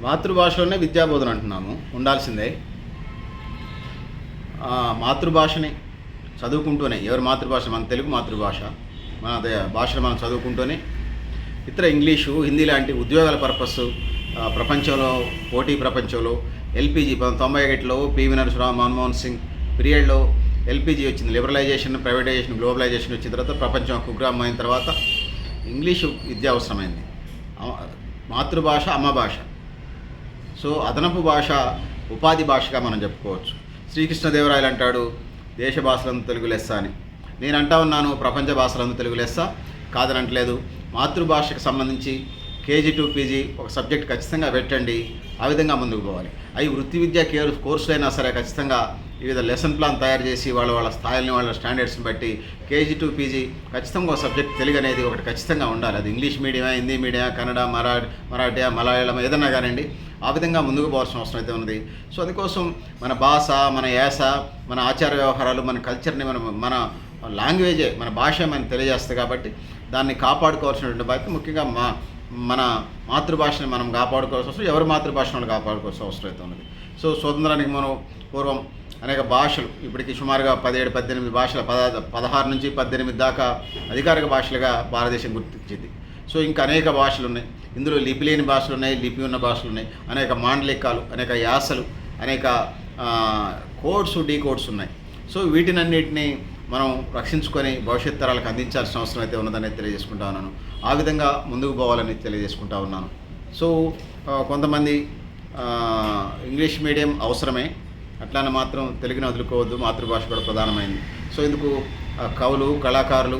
మాతృభాషలోనే విద్యాబోధన అంటున్నాము. ఉండాల్సిందే. మాతృభాషని చదువుకుంటూనే ఎవరి మాతృభాష? మన తెలుగు మాతృభాష. మన భాషను మనం చదువుకుంటూనే ఇతర ఇంగ్లీషు హిందీ లాంటి ఉద్యోగాల పర్పస్ ప్రపంచంలో పోటీ ప్రపంచంలో ఎల్పిజి తొంభై ఒకటిలో పివి నరసింహరావు మన్మోహన్ సింగ్ పీరియడ్లో ఎల్పిజి వచ్చింది. లిబరలైజేషన్ ప్రైవేటైజేషన్ గ్లోబలైజేషన్ వచ్చిన తర్వాత ప్రపంచం కుగ్రామం అయిన తర్వాత ఇంగ్లీషు విద్య అవసరమైంది. మాతృభాష అమ్మ భాష. సో అదనపు భాష ఉపాధి భాషగా మనం చెప్పుకోవచ్చు. శ్రీకృష్ణదేవరాయలు అంటాడు దేశ భాషలందు తెలుగు లెస్స అని. నేను అంటా ఉన్నాను ప్రపంచ భాషలందు తెలుగు లెస్స కాదనట్లేదు. మాతృభాషకు సంబంధించి కేజీ టు పీజీ ఒక సబ్జెక్ట్ ఖచ్చితంగా పెట్టండి ఆ విధంగా ముందుకు పోవాలి. అవి వృత్తి విద్య కేర్ కోర్సులైనా సరే ఖచ్చితంగా వివిధ లెసన్ ప్లాన్ తయారు చేసి వాళ్ళ వాళ్ళ స్థాయిని వాళ్ళ స్టాండర్డ్స్ని బట్టి కేజీ టు పీజీ ఖచ్చితంగా ఒక సబ్జెక్ట్ తెలుగు అనేది ఒకటి ఖచ్చితంగా ఉండాలి. అది ఇంగ్లీష్ మీడియమా హిందీ మీడియా కన్నడ మరా మరాఠీ మలయాళం ఏదన్నా కానివ్వండి ఆ విధంగా ముందుకు పోవాల్సిన అవసరం అయితే ఉన్నది. సో అందుకోసం మన భాష మన యాస మన ఆచార వ్యవహారాలు మన కల్చర్ని మన మన లాంగ్వేజే మన భాష మనం తెలియజేస్తుంది కాబట్టి దాన్ని కాపాడుకోవాల్సినటువంటి బాధ్యత ముఖ్యంగా మా మన మాతృభాషని మనం కాపాడుకోవాల్సిన అవసరం ఎవరి మాతృభాషను కాపాడుకోవాల్సిన అవసరం అయితే ఉన్నది. సో స్వతంత్రానికి మనం పూర్వం అనేక భాషలు. ఇప్పటికి సుమారుగా పదిహేడు పద్దెనిమిది భాషల పద పదహారు నుంచి పద్దెనిమిది దాకా అధికారిక భాషలుగా భారతదేశం గుర్తించింది. సో ఇంకా అనేక భాషలు ఉన్నాయి ఇందులో లిపి లేని భాషలు ఉన్నాయి లిపి ఉన్న భాషలు ఉన్నాయి అనేక మాండలికాలు అనేక యాసలు అనేక కోడ్స్ డీ కోడ్స్ ఉన్నాయి. సో వీటినన్నిటిని మనం రక్షించుకొని భవిష్యత్ తరాలకు అందించాల్సిన అవసరం అయితే ఉన్నదని తెలియజేసుకుంటా ఉన్నాను. ఆ విధంగా ముందుకు పోవాలని తెలియజేసుకుంటా ఉన్నాను. సో కొంతమంది ఇంగ్లీష్ మీడియం అవసరమే. అట్లానే మాత్రం తెలుగుని వదులుకోవద్దు మాతృభాష కూడా ప్రధానమైంది. సో ఇందుకు కవులు కళాకారులు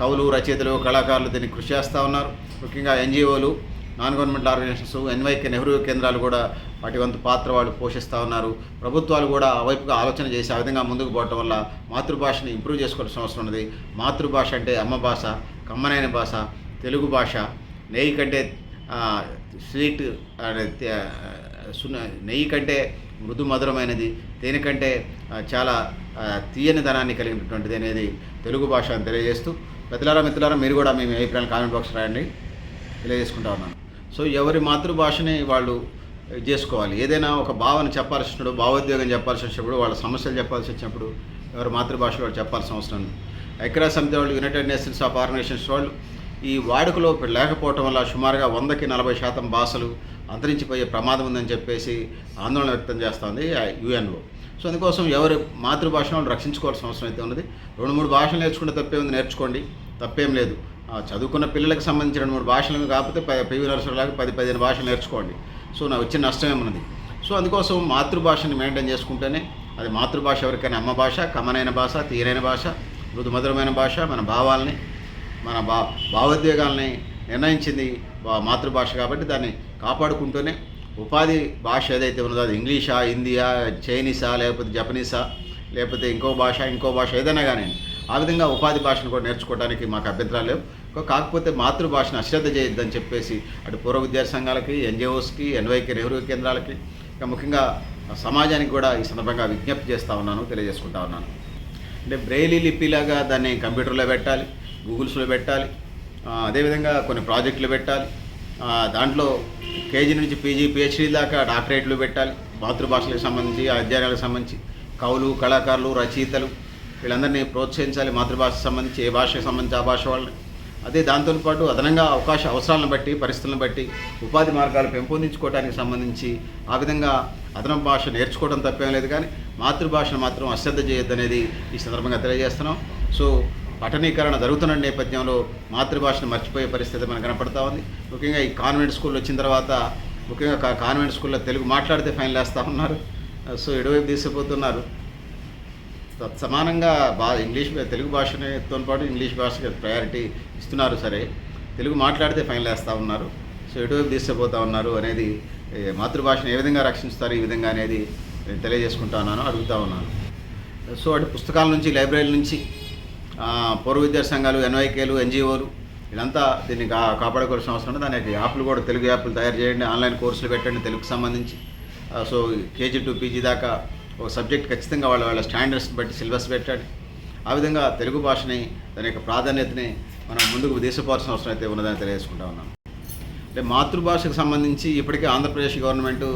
కవులు రచయితలు కళాకారులు దీన్ని కృషి చేస్తూ ఉన్నారు. ముఖ్యంగా ఎన్జిఓలు non government organisations NYK Nehru కేంద్రాలు కూడా వాటి వంతు పాత్ర వాళ్ళు పోషిస్తూ ఉన్నారు. ప్రభుత్వాలు కూడా ఆ వైపుగా ఆలోచన చేసి ఆ విధంగా ముందుకు పోవటం వల్ల మాతృభాషని ఇంప్రూవ్ చేసుకోవాల్సిన అవసరం ఉన్నది. మాతృభాష అంటే అమ్మ భాష కమ్మనైన భాష తెలుగు భాష నెయ్యి కంటే స్వీట్ అనే సున్న నెయ్యి కంటే మృదు మధురమైనది దేనికంటే చాలా తీయని ధనాన్ని కలిగినటువంటిది అనేది తెలుగు భాష అని తెలియజేస్తూ పెద్దలారా మిత్రులారా మీరు కూడా మేము అభిప్రాయాలు కామెంట్ బాక్స్ రాయండి. తెలియజేసుకుంటా ఉన్నాను. సో ఎవరి మాతృభాషని వాళ్ళు ఇది చేసుకోవాలి. ఏదైనా ఒక భావన చెప్పాల్సి వచ్చినప్పుడు భావోద్వేగం చెప్పాల్సి వచ్చినప్పుడు వాళ్ళ సమస్యలు చెప్పాల్సి వచ్చినప్పుడు ఎవరి మాతృభాషలో వాళ్ళు చెప్పాల్సిన అవసరం ఉంది సమితి వాళ్ళు యునైటెడ్ నేషన్స్ ఆఫ్ ఆర్గనైజేషన్స్ వాళ్ళు ఈ వాడుకలో లేకపోవటం వల్ల సుమారుగా వందకి నలభై శాతం భాషలు అంతరించిపోయే ప్రమాదం ఉందని చెప్పేసి ఆందోళన వ్యక్తం చేస్తోంది యుఎన్ఓ. సో అందుకోసం ఎవరి మాతృభాషను వాళ్ళు రక్షించుకోవాల్సిన అవసరం అయితే ఉన్నది. రెండు మూడు భాషలు నేర్చుకుంటే తప్పే ఉంది నేర్చుకోండి. తప్పేం లేదు. చదువుకున్న పిల్లలకు సంబంధించిన రెండు మూడు భాషలు కాకపోతే ప- పివి నరసరావులాగా పది పదిహేను భాషలు నేర్చుకోండి. సో నా వచ్చిన నష్టమేమున్నది సో అందుకోసం మాతృభాషని మెయింటైన్ చేసుకుంటేనే అది మాతృభాష ఎవరికైనా అమ్మ భాష కమనైన భాష తీరైన భాష మృదు మధురమైన భాష మన భావాల్ని మన భా భావోద్వేగాల్ని నిర్ణయించింది మాతృభాష కాబట్టి దాన్ని కాపాడుకుంటూనే ఉపాధి భాష ఏదైతే ఉన్నదో అది ఇంగ్లీషా హిందీయా చైనీసా లేకపోతే జపనీసా లేకపోతే ఇంకో భాష ఇంకో భాష ఏదైనా కానీ ఆ విధంగా ఉపాధి భాషను కూడా నేర్చుకోవడానికి మాకు అభ్యంతరాలు లేవు. కాకపోతే మాతృభాషను అశ్రద్ధ చేయొద్దని చెప్పేసి అటు పూర్వ విద్యార్థి సంఘాలకి ఎన్జిఓస్కి ఎన్వైకి నెహ్రూ కేంద్రాలకి ఇంకా ముఖ్యంగా సమాజానికి కూడా ఈ సందర్భంగా విజ్ఞప్తి చేస్తూ ఉన్నాను తెలియజేసుకుంటా ఉన్నాను. అంటే బ్రెయిలీ లిపిలాగా దాన్ని కంప్యూటర్లో పెట్టాలి. గూగుల్స్లో పెట్టాలి. అదేవిధంగా కొన్ని ప్రాజెక్టులు పెట్టాలి. దాంట్లో కేజీ నుంచి పీజీ పిహెచ్డీ దాకా డాక్టరేట్లు పెట్టాలి. మాతృభాషలకు సంబంధించి అధ్యయనాలకు సంబంధించి కవులు కళాకారులు రచయితలు వీళ్ళందరినీ ప్రోత్సహించాలి. మాతృభాషకు సంబంధించి ఏ భాషకు సంబంధించి ఆ భాష వాళ్ళని. అదే దాంతో పాటు అదనంగా అవకాశ అవసరాలను బట్టి పరిస్థితులను బట్టి ఉపాధి మార్గాలు పెంపొందించుకోవడానికి సంబంధించి ఆ విధంగా అదనం భాష నేర్చుకోవడం తప్పేం లేదు కానీ మాతృభాషను మాత్రం అశ్రద్ధ చేయొద్దనేది ఈ సందర్భంగా తెలియజేస్తున్నాం. సో పఠనీకరణ జరుగుతున్న నేపథ్యంలో మాతృభాషను మర్చిపోయే పరిస్థితి మనకు కనపడతా ఉంది. ముఖ్యంగా ఈ కాన్వెంట్ స్కూల్ వచ్చిన తర్వాత ముఖ్యంగా కాన్వెంట్ స్కూల్లో తెలుగు మాట్లాడితే ఫైన్ వేస్తూ ఉన్నారు. సో ఎడవైపు తీసుకుపోతున్నారు? సమానంగా బా ఇంగ్లీష్ తెలుగు భాషతో పాటు ఇంగ్లీష్ భాషకి ప్రయారిటీ ఇస్తున్నారు సరే. తెలుగు మాట్లాడితే ఫైన్ వేస్తూ ఉన్నారు. సో ఎటువైపు తీసుకుపోతా ఉన్నారు అనేది మాతృభాషను ఏ విధంగా రక్షిస్తారు ఈ విధంగా అనేది నేను తెలియజేసుకుంటా ఉన్నాను అడుగుతా ఉన్నాను. సో అటు పుస్తకాల నుంచి లైబ్రరీల నుంచి పూర్వ విద్యా సంఘాలు ఎన్వైకేలు ఎన్జిఓలు వీళ్ళంతా దీన్ని కా కాపాడుకోవాల్సిన అవసరం ఉంది. దానికి యాప్లు కూడా తెలుగు యాప్లు తయారు చేయండి ఆన్లైన్ కోర్సులు పెట్టండి తెలుగుకు సంబంధించి. సో కేజీ టు పీజీ దాకా ఒక సబ్జెక్ట్ ఖచ్చితంగా వాళ్ళ వాళ్ళ స్టాండర్డ్స్ని బట్టి సిలబస్ పెట్టండి ఆ విధంగా తెలుగు భాషని దాని యొక్క ప్రాధాన్యతని మనం ముందుకు దేశపోవాల్సిన అవసరం అయితే ఉన్నదని తెలియజేసుకుంటా ఉన్నాను అంటే మాతృభాషకు సంబంధించి ఇప్పటికే ఆంధ్రప్రదేశ్ గవర్నమెంట్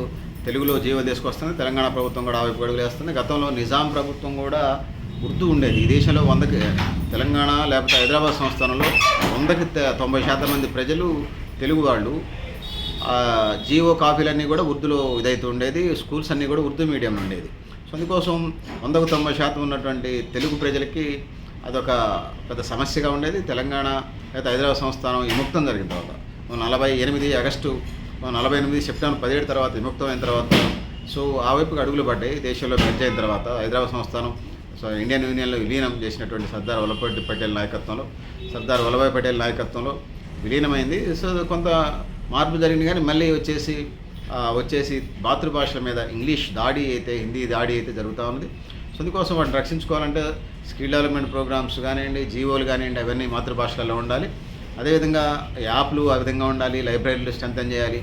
తెలుగులో జీవ తీసుకొస్తుంది. తెలంగాణ ప్రభుత్వం కూడా ఆ వైపు అడుగులు వేస్తుంది. గతంలో నిజాం ప్రభుత్వం కూడా ఉర్దూ ఉండేది ఈ దేశంలో వందకి తెలంగాణ లేకపోతే హైదరాబాద్ సంస్థానంలో వందకి త- తొంభై శాతం మంది ప్రజలు తెలుగు వాళ్ళు. ఆ, జీవో కాపీలన్నీ కూడా ఉర్దూలో ఇదైతే ఉండేది. స్కూల్స్ అన్నీ కూడా ఉర్దూ మీడియం ఉండేది. సో అందుకోసం వందకు తొంభై శాతం ఉన్నటువంటి తెలుగు ప్రజలకి అదొక పెద్ద సమస్యగా ఉండేది. తెలంగాణ లేదా హైదరాబాద్ సంస్థానం విముక్తం జరిగిన తర్వాత నలభై ఎనిమిది ఆగస్టు నలభై ఎనిమిది సెప్టెంబర్ పదిహేడు తర్వాత విముక్తం అయిన తర్వాత సో ఆ వైపుకి అడుగులు పడ్డాయి. దేశంలో మెర్జ్ అయిన తర్వాత హైదరాబాద్ సంస్థానం సో ఇండియన్ యూనియన్లో విలీనం చేసినటువంటి సర్దార్ వల్లభాయ్ పటేల్ నాయకత్వంలో సర్దార్ వల్లభాయ్ పటేల్ నాయకత్వంలో విలీనమైంది. సో కొంత మార్పు జరిగింది కానీ మళ్ళీ వచ్చేసి వచ్చేసి మాతృభాషల మీద ఇంగ్లీష్ దాడి అయితే హిందీ దాడి అయితే జరుగుతూ ఉంది సో అందుకోసం వాటిని రక్షించుకోవాలంటే స్కిల్ డెవలప్మెంట్ ప్రోగ్రామ్స్ కానివ్వండి జీవోలు కానివ్వండి అవన్నీ మాతృభాషలలో ఉండాలి. అదేవిధంగా యాప్లు ఆ విధంగా ఉండాలి లైబ్రరీలు స్ట్రెంథన్ చేయాలి.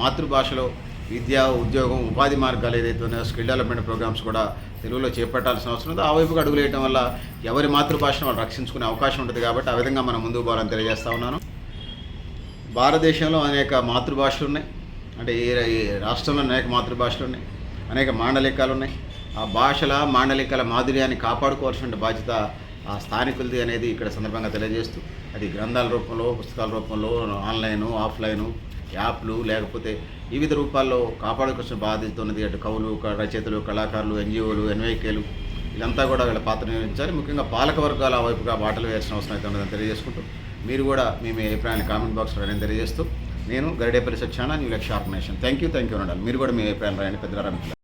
మాతృభాషలో విద్య ఉద్యోగం ఉపాధి మార్గాలు ఏదైతే ఉన్నాయో స్కిల్ డెవలప్మెంట్ ప్రోగ్రామ్స్ కూడా తెలుగులో చేపట్టాల్సిన అవసరం ఉంది. ఆ వైపుకి అడుగులేయడం వల్ల ఎవరి మాతృభాషను వాళ్ళు రక్షించుకునే అవకాశం ఉంటుంది కాబట్టి ఆ విధంగా మనం ముందుకు పోవాలని తెలియజేస్తా ఉన్నాను. భారతదేశంలో అనేక మాతృభాషలు ఉన్నాయి. అంటే ఏ ఏ రాష్ట్రంలో అనేక మాతృభాషలు ఉన్నాయి. అనేక మాండలికాలు ఉన్నాయి ఆ భాషల మాండలికాల మాధుర్యాన్ని కాపాడుకోవాల్సిన బాధ్యత ఆ స్థానికులది అనేది ఇక్కడ సందర్భంగా తెలియజేస్తూ అది గ్రంథాల రూపంలో పుస్తకాల రూపంలో ఆన్లైను ఆఫ్లైను యాప్లు లేకపోతే వివిధ రూపాల్లో కాపాడుకోవాల్సిన బాధ్యత ఉన్నది. అటు కవులు రచయితలు కళాకారులు ఎన్జిఓలు ఎన్వైకేలు వీళ్ళంతా కూడా వీళ్ళ పాత్ర నిర్వహించాలి. ముఖ్యంగా పాలక వర్గాల వైపుగా బాటలు వేయాల్సిన అవసరం అయితే ఉన్నదని తెలియజేసుకుంటూ మీరు కూడా మీ మీ అభిప్రాయాన్ని కామెంట్ బాక్స్లో రాయని తెలియజేస్తూ నేను Garidepalli సత్యాన new Lakshya nation. Thank you thank you అనాలి మీరు కూడా మీ అభిప్రాయం రాయండి. పెద్దగారు